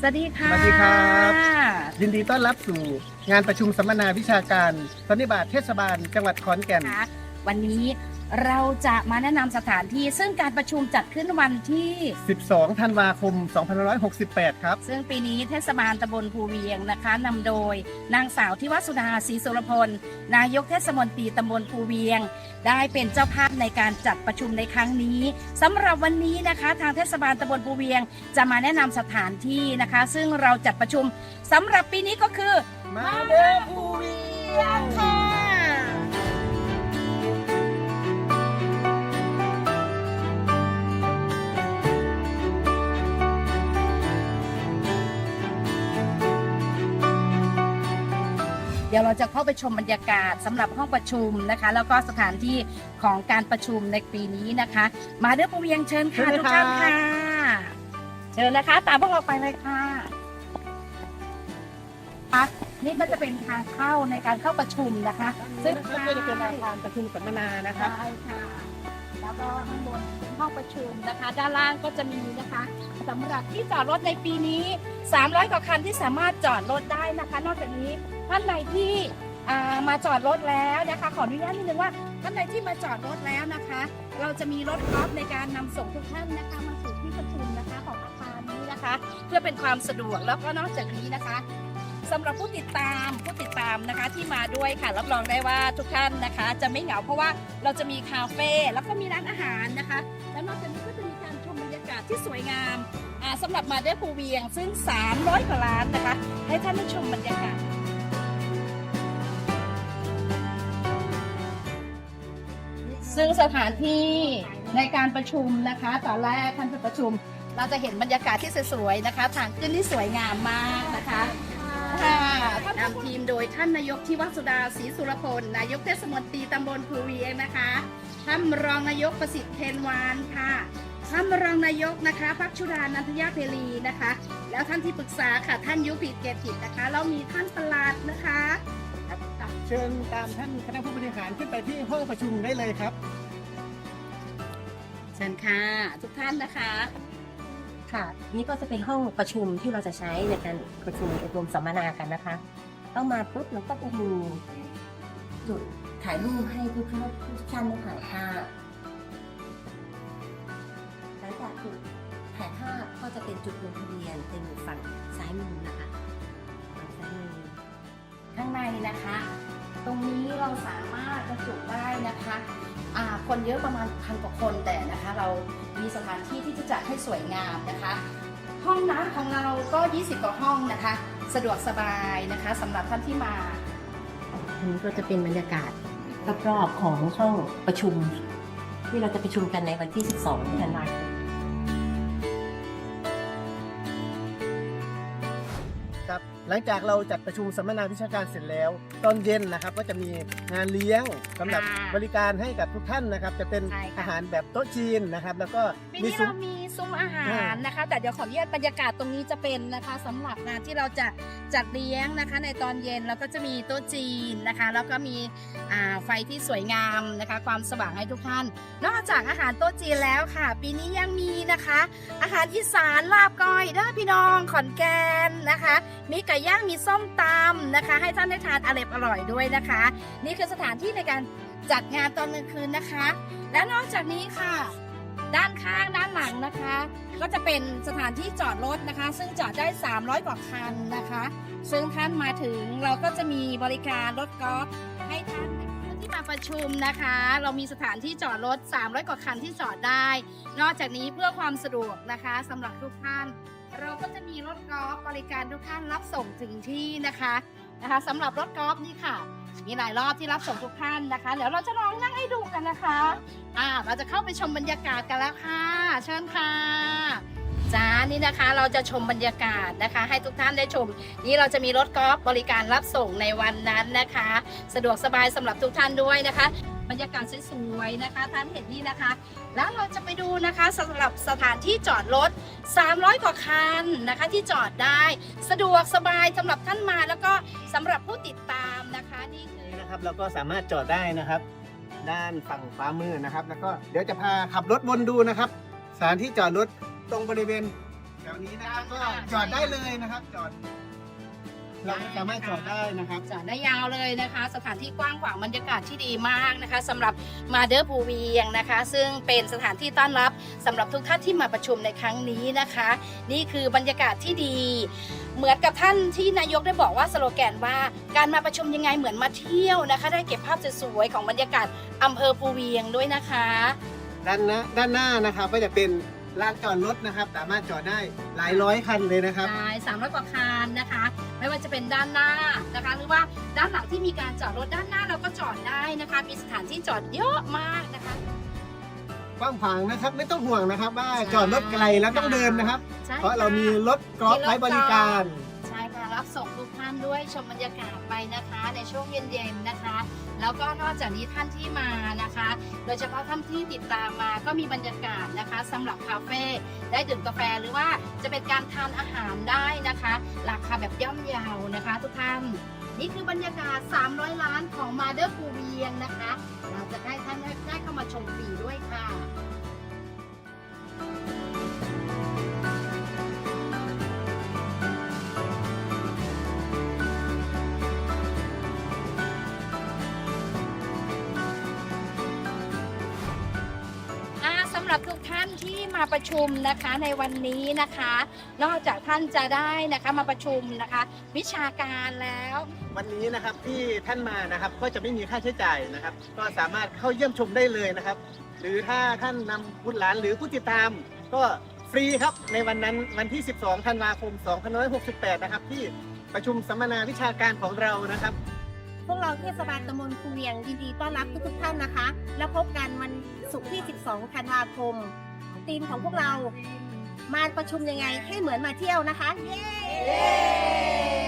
สวัสดีค่ะ สวัสดีครับ ยินดีต้อนรับสู่งานประชุมสัมมนาวิชาการสันนิบาตเทศบาล จังหวัดขอนแก่นค่ะวันนี้ เราจะมาแนะนำสถานที่ ซึ่งการประชุมจัดขึ้นวันที่ 12 ธันวาคม 2568 ครับ ซึ่งปีนี้เทศบาลตำบลภูเวียงนะคะนำโดยนางสาวทิวสุดาศรีสุรพล นายกเทศมนตรีตำบลภูเวียง ได้เป็นเจ้าภาพในการจัดประชุมในครั้งนี้สำหรับวันนี้นะคะ ทางเทศบาลตำบลภูเวียง จะมาแนะนำสถานที่นะคะ ซึ่งเราจัดประชุมสำหรับปีนี้ก็คือ มาเด้อภูเวียงค่ะ ดี๋ยวเราจะเข้าไปชมบรรยากาศสำหรับห้องประชุมนะคะ แล้วก็สถานที่ของการประชุมในปีนี้นะคะ มาเด้อปูเวียงเชิญค่ะเชิญเลยทุกท่านครัค่ะบเชิญนะคะ ตามพวกเราไปเลยค่ะอะนี่ก็จะเป็นทางเข้าในการเข้าประชุมนะคะ ซึ่งนะครับก็จะเป็นอาคารประชุมสัมมนานะครับใช่ค่ะ แล้วก็ข้างบนเป็นห้องประชุมนะคะ ด้านล่างก็จะมีนะคะสำหรับที่จอดรถในปีนี้ 300 กว่าคันที่สามารถจอดรถได้นะคะ นอกจากนี้ท่านใดที่มาจอดรถแล้วนะคะ ขออนุญาตนิดนึงว่าท่านใดที่มาจอดรถแล้วนะคะ เราจะมีรถกอล์ฟในการนำส่งทุกท่านนะคะ มาสู่ที่ประชุมนะคะของอาคารนี้นะคะ เพื่อเป็นความสะดวกแล้วก็นอกจากนี้นะคะ สำหรับผู้ติดตามผู้ติดตามนะคะที่มาด้วยค่ะ รับรองได้ว่าทุกท่านนะคะ จะไม่เหงาเพราะว่าเราจะมีคาเฟ่แล้วก็มีร้านอาหารนะคะ แล้วนอกจากนี้ก็จะมีการชมบรรยากาศที่สวยงามอ่าสำหรับมาเดภูเวียงซึ่ง 300กว่าล้านนะคะ ให้ท่านได้ชมบรรยากาศซึ่งสถานที่ในการประชุมนะคะ ตอนแรกท่านจะประชุม เราจะเห็นบรรยากาศที่สวยๆนะคะ ทางขึ้นที่สวยงามมากนะคะ ค่ะนำทีมโดยท่านนายกทิวสุดาศรีสุรพล นายกเทศมนตรีตำบลภูเวียงนะคะ ท่านรองนายกประสิทธิ์เทนวานค่ะ ท่านรองนายกนะคะพักชุดานันทยาเพลีนะคะ แล้วท่านที่ปรึกษาค่ะท่านยุพิเกติดนะคะ แล้วมีท่านประหลัดนะคะเชิญตามท่านคณะผู้บริหารขึ้นไปที่ห้องประชุมได้เลยครับ เชิญค่ะทุกท่านนะคะ ค่ะ นี่ก็จะเป็นห้องประชุมที่เราจะใช้ในการประชุมอบรมสัมมนากันนะคะเข้ามาปุ๊บเราก็จะมีจุดถ่ายรูปให้ทุกท่านทุกท่านได้ถ่ายภาพหลังจากจุดถ่ายภาพก็จะเป็นจุดลงทะเบียนเป็นอยู่ฝั่งซ้ายมือนะคะฝั่งซ้ายมือข้างในนะคะ ตรงนี้เราสามารถบรรจุด คนเยอะประมาณพันกว่าคนแต่นะคะ เรามีสถานที่ที่จะจัดให้สวยงามนะคะ ห้องน้ำของเราก็ 20 กว่าห้องนะคะ สะดวกสบายนะคะสำหรับท่านที่มาอันนี้ก็จะเป็นบรรยากาศรอบๆของห้องประชุม ที่เราจะประชุมกันในวันที่ 12ธันวาคม หลังจากเราจัดประชุมสัมมนาวิชาการเสร็จแล้ว ตอนเย็นนะครับก็จะมีงานเลี้ยงสำหรับอ่าบริการให้กับทุกท่านนะครับ จะเป็นใช่ค่ะ อาหารแบบโต๊ะจีนนะครับ แล้วก็ปีมีนี้ซุ้เรามมีซุ้มอาหารอ่านนะคะ แต่เดี๋ยวขออนุญาตบรรยากาศตรงนี้จะเป็นนะคะสำหรับงานที่เราจะจัดเลี้ยงนะคะ ในตอนเย็นแล้วก็จะมีโต๊ะจีนนะคะ แล้วก็มีอ่าไฟที่สวยงามนะคะ ความสว่างให้ทุกท่าน นอกจากอาหารโต๊ะจีนแล้วค่ะ ปีนี้ยังมีนะคะ อาหารอีสานลาบก้อยเด้อพี่น้องขอนแก่นนะคะ มีไก่ย่างมีส้มตำนะคะ ให้ท่านได้ทานอร่อยอร่อยด้วยนะคะ นี่คือสถานที่ในการจัดงานตอนกลางคืนนะคะ และนอกจากนี้ค่ะ ด้านข้างด้านหลังนะคะ ก็จะเป็นสถานที่จอดรถนะคะ ซึ่งจอดได้ 300 กว่าคันนะคะ ซึ่งท่านมาถึงเราก็จะมีบริการรถกอล์ฟให้ท่านที่มาประชุมนะคะ เรามีสถานที่จอดรถ 300 กว่าคันที่จอดได้ นอกจากนี้เพื่อความสะดวกนะคะสำหรับทุกท่าน เราก็จะมีรถกอล์ฟบริการทุกท่านรับส่งถึงที่นะคะนะคะสำหรับรถกอล์ฟนี่ค่ะ มีหลายรอบที่รับส่งทุกท่านนะคะเดี๋ยวเราจะลองนั่งให้ดูกันนะคะอ่าเราจะเข้าไปชมบรรยากาศกันแล้วค่ะ เชิญค่ะจ้านี่นะคะเราจะชมบรรยากาศนะคะ ให้ทุกท่านได้ชม นี่เราจะมีรถกอล์ฟบริการรับส่งในวันนั้นนะคะ สะดวกสบายสำหรับทุกท่านด้วยนะคะ บรรยากาศสวยๆนะคะท่านเห็นนี่นะคะ แล้วเราจะไปดูนะคะสำหรับสถานที่จอดรถ 300 กว่าคันนะคะที่จอดได้สะดวกสบายสำหรับท่านมาแล้วก็สำหรับผู้ติดตามนะคะนี่คือนะครับเราก็สามารถจอดได้นะครับ ด้านฝั่งขวามือนะครับ แล้วก็เดี๋ยวจะพาขับรถวนดูนะครับ สถานที่จอดรถตรงบริเวณแถวนี้นะครับก็จอดได้เลยนะครับจอด เราสามารถจอดได้นะครับ จอดได้ยาวเลยนะคะ สถานที่กว้างขวางบรรยากาศที่ดีมากนะคะสำหรับมาเดอร์ภูเวียงนะคะ ซึ่งเป็นสถานที่ต้อนรับสำหรับทุกท่านที่มาประชุมในครั้งนี้นะคะ นี่คือบรรยากาศที่ดี เหมือนกับท่านที่นายกได้บอกว่าสโลแกนว่าการมาประชุมยังไงเหมือนมาเที่ยวนะคะ ได้เก็บภาพสวยๆของบรรยากาศอำเภอภูเวียงด้วยนะคะ ด้านหน้าด้านหน้านะครับก็จะเป็น ลานจอดรถนะครับ สามารถจอดได้หลายร้อยคันเลยนะครับ ใช่สามร้อยกว่าคันนะคะ ไม่ว่าจะเป็นด้านหน้านะคะ หรือว่าด้านหลังที่มีการจอดรถด้านหน้าเราก็จอดได้นะคะ มีสถานที่จอดเยอะมากนะคะ กว้างขวางนะครับ ไม่ต้องห่วงนะครับ ว่าใช่ จอดรถไกลแล้วต้องเดินนะครับ ใช่เพราะเรามีค่ะรถกอล์ฟไว้บริการ ใช่ค่ะรับส่งทุกท่านด้วยชมบรรยากาศไปนะคะ ในช่วงเย็นๆนะคะ แล้วก็นอกจากนี้ท่านที่มานะคะ โดยเฉพาะท่านที่ติดตามมาก็มีบรรยากาศนะคะสำหรับคาเฟ่ได้ดื่มกาแฟหรือว่าจะเป็นการทานอาหารได้นะคะ ราคาแบบย่อมเยาวนะคะ ทุกท่านนี่คือบรรยากาศ 300 ล้านของมาเดอร์ภูเวียงนะคะ เราจะได้ท่านได้เข้ามาชมฟรีด้วยค่ะ หรับทุกท่านที่มาประชุมนะคะในวันนี้นะคะ นอกจากท่านจะได้นะคะมาประชุมนะคะ วิชาการแล้ว วันนี้นะครับที่ท่านมานะครับก็จะไม่มีค่าใช้จ่ายนะครับ ก็สามารถเข้าเยี่ยมชมได้เลยนะครับ หรือถ้าท่านนำบุตรหลานหรือผู้ติดตาม ก็ฟรีครับในวันนั้นวันที่ 12 ธันวาคม 2568 นะครับ ที่ประชุมสัมมนาวิชาการของเรานะครับ พวกเราเทศบาลตำบลคูเวียงยินดีต้อนรับทุกๆท่านนะคะ แล้วพบกันวันศุกร์ที่ 12 ธันวาคมธีมของพวกเรามาประชุมยังไงให้เหมือนมาเที่ยวนะคะ เย้